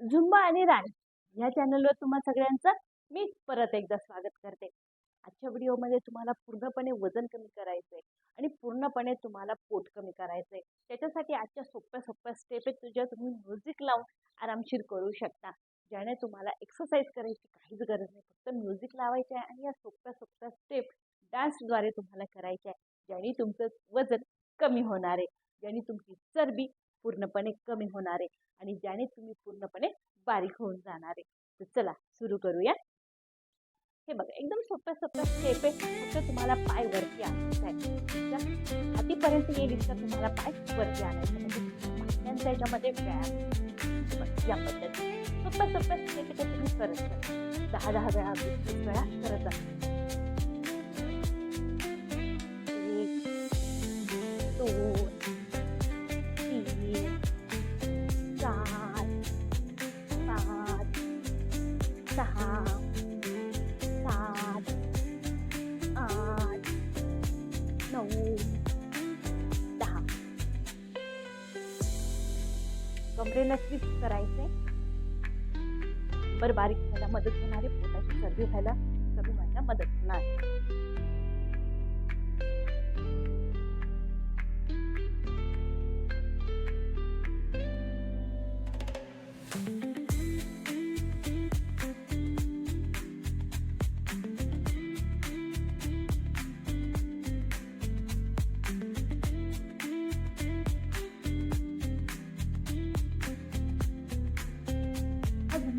Zumba आणि राणी या चॅनलवर तुम्हा सगळ्यांचं मी परत एकदा स्वागत करते. आजच्या व्हिडिओमध्ये तुम्हाला पूर्णपणे वजन कमी करायचं आहे आणि पूर्णपणे तुम्हाला पोट कमी करायचं आहे त्याच्यासाठी आजच्या सोप्या सोप्या स्टेप आहेत तुझ्या तुम्ही म्युझिक लावून आरामशीर करू शकता. ज्याने तुम्हाला एक्सरसाइज करायची काहीच गरज नाही. फक्त म्युझिक लावायचे आहे आणि या सोप्या सोप्या स्टेप डान्सद्वारे तुम्हाला करायच्या आहे. ज्याने तुमचं वजन कमी होणार आहे. ज्याने तुमची चरबी पूर्णपणे कमी होणार आहे आणि ज्याने तुम्ही पूर्णपणे बारीक होऊन जाणार आहे. तर चला सुरू करूया. हे बघा एकदम सोप्या सोप्या स्टेप आहे. फक्त तुम्हाला पाय वरती आणायचा आहे हातीपर्यंत येईल तर तुम्हाला पाय वरती आणायचा म्हणजे याच्यामध्ये व्यायाम. या पद्धतीने. सोप्या सोप्या स्टेप तुम्ही करत जा. दहा दहा वेळा वीस वेळा करत जा. नऊ दहा. कमरेला ट्विस्ट करायचे बर बारीक व्हायला मदत होणार आहे. पोटाची सर्दी व्हायला कमी व्हायला मदत होणार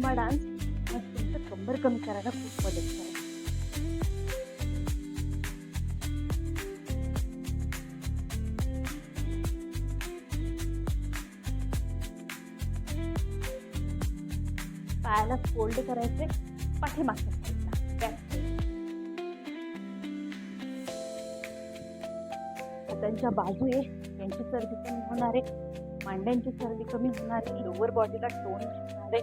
हा डान्स तुमचं कंबर कमी करायला खूप मदत करेल पायाला फोल्ड करायचे पाठीमागच्या साईडला बॅक हातांच्या बाजू आहे यांची सर्दी कमी होणार आहे. मांड्यांची सर्दी कमी होणार आहे. लोअर बॉडीला टोन होणार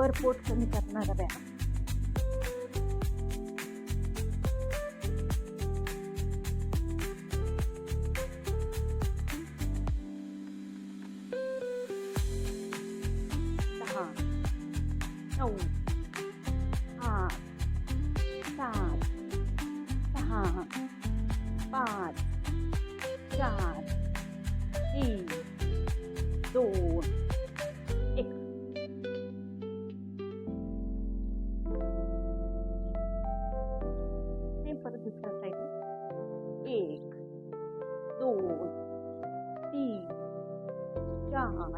कंबर पोट कमी करणारा व्यायाम सहा नऊ आठ सात सहा पाच चार आणि एक दोन तीन चार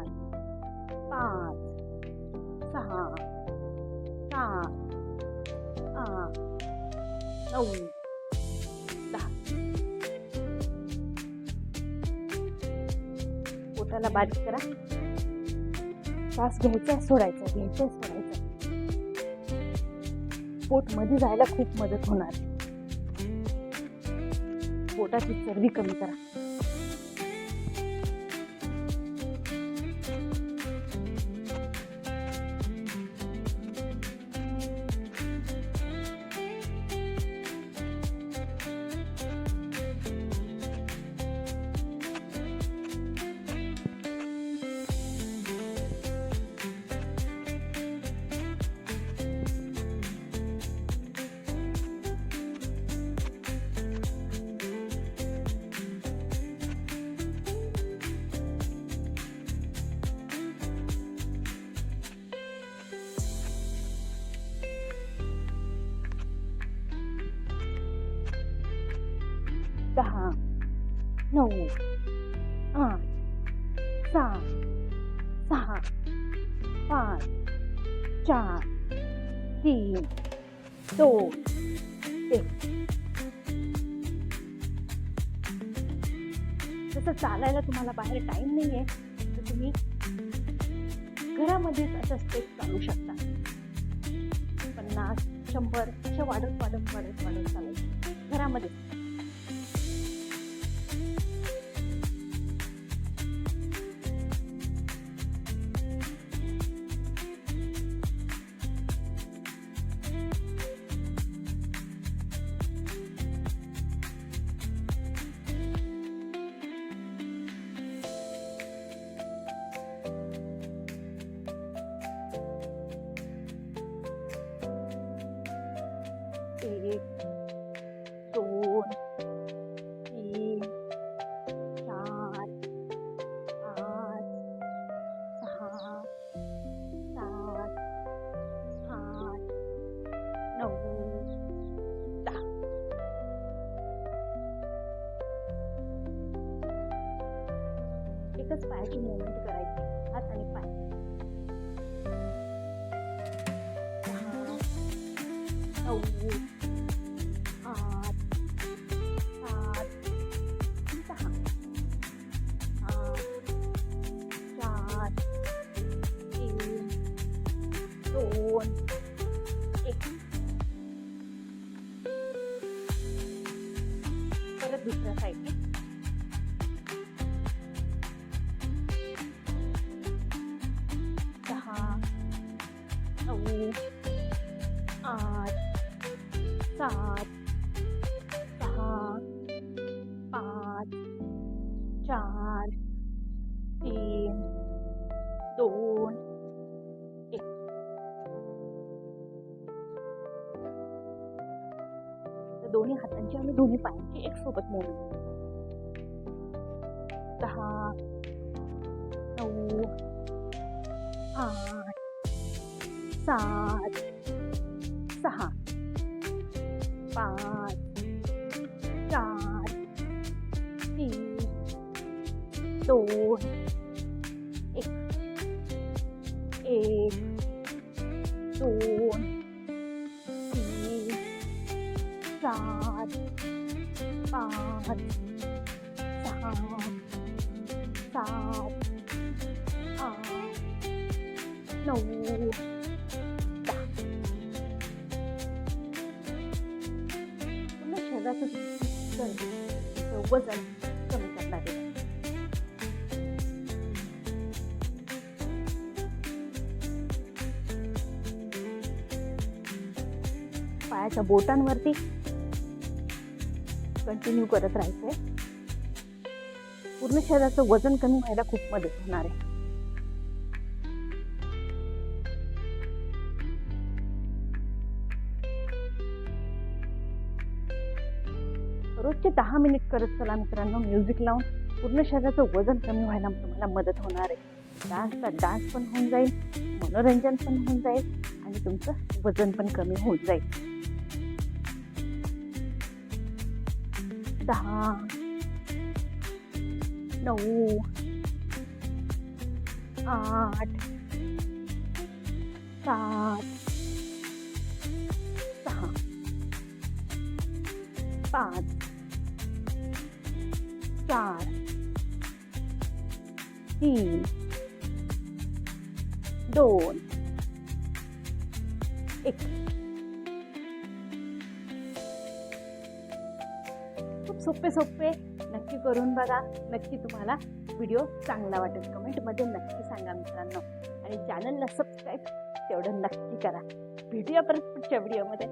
पाच सहा सात आठ नऊ दहा. पोटाला बारीक करा. श्वास घ्यायचा सोडायचा घ्यायचा सोडायचा. पोटमध्ये जायला खूप मदत होणार. पोटाची चरबी कमी करा. दहा नऊ आठ सात सहा पाच चार तीन दोन. एक जसं चालायला तुम्हाला बाहेर टाईम नाही आहे तर तुम्ही घरामध्येच अशा स्टेप चालू शकता. पन्नास शंभर अशा वाढत वाढत वाढत वाढत चालायचं. घरामध्ये एकच पायाची मुवमेंट करायची. हात आणि पाय. नऊ आठ. सात. सहा. आठ. चार. तीन. दोन. एक. परत दुसऱ्या साईडने सात सहा पाच चार तीन दोन एक. तर दोन्ही हातांची आणि दोन्ही पायांची एक सोबत मोडली दहा नऊ आठ सात सहा. ปาดกาดสีตูนเอกเอกตูนสีสาดปาดสาดสาดอาโนู पूर्ण शरीराचं वजन कमी करण्यात येतं पायाच्या बोटांवरती कंटिन्यू करत राहायचंय. पूर्ण शरीराचं वजन कमी व्हायला खूप मदत होणार आहे. रोजचे दहा मिनिट करत चला मित्रांनो. म्युझिक लावून पूर्ण शरीराचं वजन कमी व्हायला तुम्हाला मदत होणार आहे. डान्सचा डान्स पण होऊन जाईल मनोरंजन पण होऊन जाईल आणि तुमचं वजन पण कमी होऊन जाईल. दहा नऊ आठ सात सहा पाच चार तीन दोन एक. खूप सोपे सोपे नक्की करून बघा. नक्की तुम्हाला व्हिडिओ चांगला वाटेल. कमेंटमध्ये नक्की सांगा मित्रांनो. आणि चॅनलला सबस्क्राईब तेवढं नक्की करा. भेटूया परत पुढच्या व्हिडिओमध्ये.